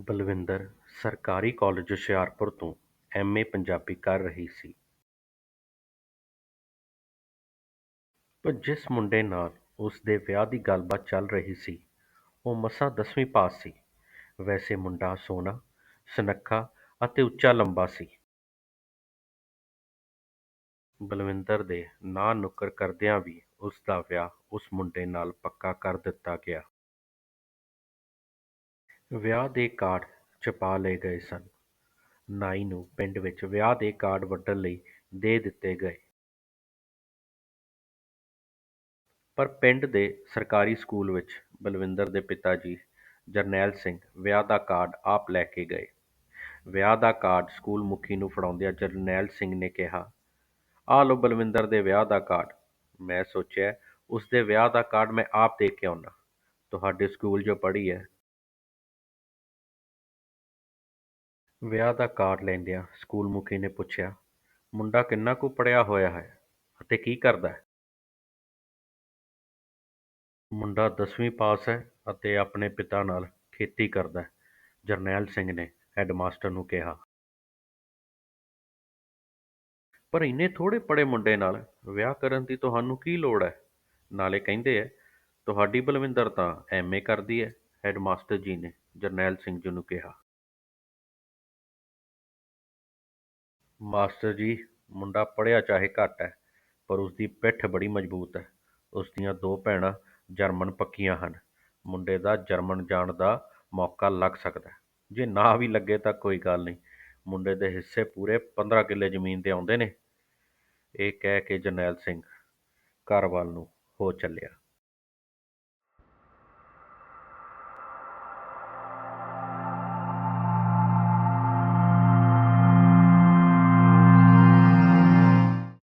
ਬਲਵਿੰਦਰ ਸਰਕਾਰੀ ਕਾਲਜ ਹੁਸ਼ਿਆਰਪੁਰ ਤੋਂ ਐਮ. ਏ. ਪੰਜਾਬੀ ਕਰ ਰਹੀ ਸੀ। ਪਰ ਜਿਸ ਮੁੰਡੇ ਨਾਲ ਉਸ ਦੇ ਵਿਆਹ ਦੀ ਗੱਲਬਾਤ ਚੱਲ ਰਹੀ ਸੀ, ਉਹ ਮਸਾਂ ਦਸਵੀਂ ਪਾਸ ਸੀ। ਵੈਸੇ ਮੁੰਡਾ ਸੋਹਣਾ, ਸੁਨੱਖਾ ਅਤੇ ਉੱਚਾ ਲੰਬਾ ਸੀ। ਬਲਵਿੰਦਰ ਦੇ ਨਾਂਹ ਨੁੱਕਰ ਕਰਦਿਆਂ ਵੀ ਉਸ ਦਾ ਵਿਆਹ ਉਸ ਮੁੰਡੇ ਨਾਲ ਪੱਕਾ ਕਰ ਦਿੱਤਾ ਗਿਆ। ਵਿਆਹ ਦੇ ਕਾਰਡ ਛਪਾ ਲਏ ਗਏ ਸਨ। ਨਾਈ ਨੂੰ ਪਿੰਡ ਵਿੱਚ ਵਿਆਹ ਦੇ ਕਾਰਡ ਵੰਡਣ ਲਈ ਦੇ ਦਿੱਤੇ ਗਏ। ਪਰ ਪਿੰਡ ਦੇ ਸਰਕਾਰੀ ਸਕੂਲ ਵਿੱਚ ਬਲਵਿੰਦਰ ਦੇ ਪਿਤਾ ਜੀ ਜਰਨੈਲ ਸਿੰਘ ਵਿਆਹ ਦਾ ਕਾਰਡ ਆਪ ਲੈ ਕੇ ਗਏ। ਵਿਆਹ ਦਾ ਕਾਰਡ ਸਕੂਲ ਮੁਖੀ ਨੂੰ ਫੜਾਉਂਦਿਆਂ ਜਰਨੈਲ ਸਿੰਘ ਨੇ ਕਿਹਾ, "ਆਹ ਲਓ ਬਲਵਿੰਦਰ ਦੇ ਵਿਆਹ ਦਾ ਕਾਰਡ। ਮੈਂ ਸੋਚਿਆ ਉਸ ਦੇ ਵਿਆਹ ਦਾ ਕਾਰਡ ਮੈਂ ਆਪ ਦੇ ਕੇ ਆਉਨਾਂ। ਤੁਹਾਡੇ ਸਕੂਲ ਜੋ ਪੜ੍ਹੀ ਹੈ ਵਿਆਹ ਦਾ ਕਾਰਡ ਲੈਂਦਿਆਂ ਸਕੂਲ ਮੁਖੀ ਨੇ ਪੁੱਛਿਆ, "ਮੁੰਡਾ ਕਿੰਨਾ ਕੁ ਪੜ੍ਹਿਆ ਹੋਇਆ ਹੈ ਅਤੇ ਕੀ ਕਰਦਾ ਹੈ?" "ਮੁੰਡਾ ਦਸਵੀਂ ਪਾਸ ਹੈ ਅਤੇ ਆਪਣੇ ਪਿਤਾ ਨਾਲ ਖੇਤੀ ਕਰਦਾ ਹੈ," ਜਰਨੈਲ ਸਿੰਘ ਨੇ ਹੈਡਮਾਸਟਰ ਨੂੰ ਕਿਹਾ। "ਪਰ ਇੰਨੇ ਥੋੜ੍ਹੇ ਪੜ੍ਹੇ ਮੁੰਡੇ ਨਾਲ ਵਿਆਹ ਕਰਨ ਦੀ ਤੁਹਾਨੂੰ ਕੀ ਲੋੜ ਹੈ? ਨਾਲੇ ਕਹਿੰਦੇ ਐ, ਤੁਹਾਡੀ ਬਲਵਿੰਦਰ ਤਾਂ ਐਮ. ਏ. ਕਰਦੀ ਹੈ," ਹੈੱਡਮਾਸਟਰ ਜੀ ਨੇ ਜਰਨੈਲ ਸਿੰਘ ਜੀ ਨੂੰ ਕਿਹਾ। "ਮਾਸਟਰ ਜੀ, ਮੁੰਡਾ ਪੜ੍ਹਿਆ ਚਾਹੇ ਘੱਟ ਹੈ, ਪਰ ਉਸਦੀ ਪਿੱਠ ਬੜੀ ਮਜ਼ਬੂਤ ਹੈ। ਉਸ ਦੀਆਂ ਦੋ ਭੈਣਾਂ ਜਰਮਨ ਪੱਕੀਆਂ ਹਨ। ਮੁੰਡੇ ਦਾ ਜਰਮਨ ਜਾਣ ਦਾ ਮੌਕਾ ਲੱਗ ਸਕਦਾ ਹੈ। ਜੇ ਨਾ ਵੀ ਲੱਗੇ ਤਾਂ ਕੋਈ ਗੱਲ ਨਹੀਂ, ਮੁੰਡੇ ਦੇ ਹਿੱਸੇ ਪੂਰੇ ਪੰਦਰਾਂ ਕਿੱਲੇ ਜ਼ਮੀਨ ਦੇ ਆਉਂਦੇ ਨੇ।" ਇਹ ਕਹਿ ਕੇ ਜਰਨੈਲ ਸਿੰਘ ਘਰ ਵੱਲ ਨੂੰ ਹੋ ਚੱਲਿਆ।